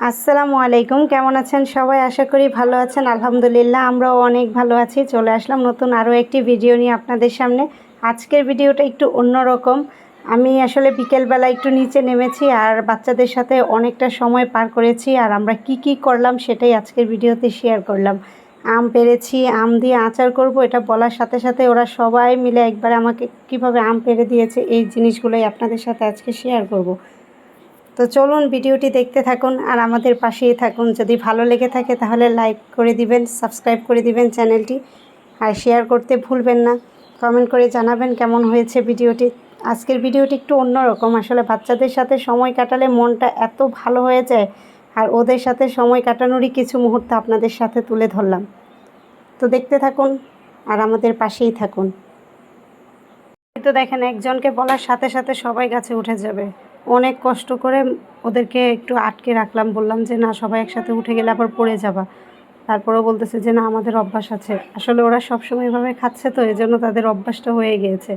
আসসালামু আলাইকুম, কেমন আছেন সবাই? আশা করি ভালো আছেন, আলহামদুলিল্লাহ, আমরাও অনেক ভালো আছি। চলে আসলাম নতুন আরও একটি ভিডিও নিয়ে আপনাদের সামনে। আজকের ভিডিওটা একটু অন্যরকম। আমি আসলে বিকেলবেলা একটু নিচে নেমেছি আর বাচ্চাদের সাথে অনেকটা সময় পার করেছি আর আমরা কি কি করলাম সেটাই আজকের ভিডিওতে শেয়ার করলাম। আম পেরেছি, আম দিয়ে আচার করব, এটা বলার সাথে সাথে ওরা সবাই মিলে একবার আমাকে কীভাবে আম পেরে দিয়েছে, এই জিনিসগুলোই আপনাদের সাথে আজকে শেয়ার করব। তো চলুন ভিডিওটি দেখতে থাকুন আর আমাদের পাশেই থাকুন। যদি ভালো লেগে থাকে তাহলে লাইক করে দিবেন, সাবস্ক্রাইব করে দিবেন চ্যানেলটি আর শেয়ার করতে ভুলবেন না। কমেন্ট করে জানাবেন কেমন হয়েছে ভিডিওটি। আজকের ভিডিওটি একটু অন্যরকম। আসলে বাচ্চাদের সাথে সময় কাটালে মনটা এত ভালো হয়ে যায় আর ওদের সাথে সময় কাটানোরই কিছু মুহূর্ত আপনাদের সাথে তুলে ধরলাম। তো দেখতে থাকুন আর আমাদের পাশেই থাকুন। তো দেখেন, একজনকে বলার সাথে সাথে সবাই গাছে উঠে যাবে। অনেক কষ্ট করে ওদেরকে একটু আটকে রাখলাম। বললাম যে, না, সবাই একসাথে উঠে গেলে আবার পড়ে যাবা। তারপরেও বলতেছে যে, না, আমাদের অভ্যাস আছে। আসলে ওরা সবসময় এভাবে খাচ্ছে তো এই জন্য তাদের অভ্যাসটা হয়ে গিয়েছে।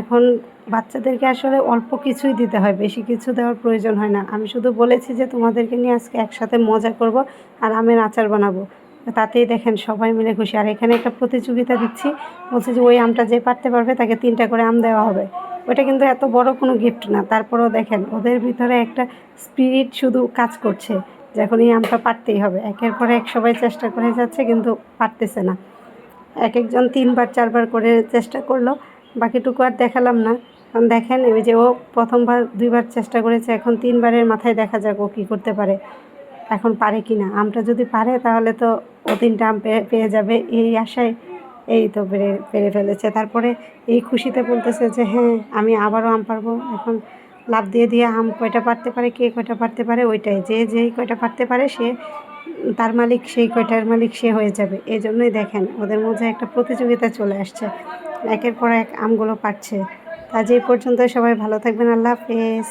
এখন বাচ্চাদেরকে আসলে অল্প কিছুই দিতে হয়, বেশি কিছু দেওয়ার প্রয়োজন হয় না। আমি শুধু বলেছি যে, তোমাদেরকে নিয়ে আজকে একসাথে মজা করব আর আমের আচার বানাবো। তাতেই দেখেন সবাই মিলে খুশি। আর এখানে একটা প্রতিযোগিতা দিচ্ছি। বলছে যে, ওই আমটা যে পারতে পারবে, তাকে তিনটা করে আম দেওয়া হবে। ওটা কিন্তু এত বড় কোনো গিফট না। তারপরেও দেখেন, ওদের ভিতরে একটা স্পিরিট শুধু কাজ করছে যখন এই আমটা পারতেই হবে। একের পর এক সবাই চেষ্টা করে যাচ্ছে, কিন্তু পারতেছে না। এক একজন তিনবার, চারবার করে চেষ্টা করল, বাকিটুকু আর দেখালাম না। কারণ দেখেন ওই যে ও প্রথমবার, দুইবার চেষ্টা করেছে, এখন তিনবারের মাথায় দেখা যাক ও কী করতে পারে। এখন পারে কি না? আমটা যদি পারে, তাহলে তো ও তিনটা আম পেয়ে যাবে, এই আশায় এই তো পেরে পেরে ফেলেছে। তারপরে এই খুশিতে বলতেছে যে হ্যাঁ আমি আবারও আম পারব। এখন লাভ দিয়ে দিয়ে আম কয়টা পারতে পারে, কে কয়টা পারতে পারে, ওইটাই। যে যেই কয়টা পারতে পারে, সে তার মালিক, সেই কয়টার মালিক সে হয়ে যাবে। এই জন্যই দেখেন, ওদের মধ্যে একটা প্রতিযোগিতা চলে আসছে। একের পর এক আমগুলো পাচ্ছে তা যে পর্যন্ত সবাই ভালো থাকবেন। আল্লাহ হাফেজ।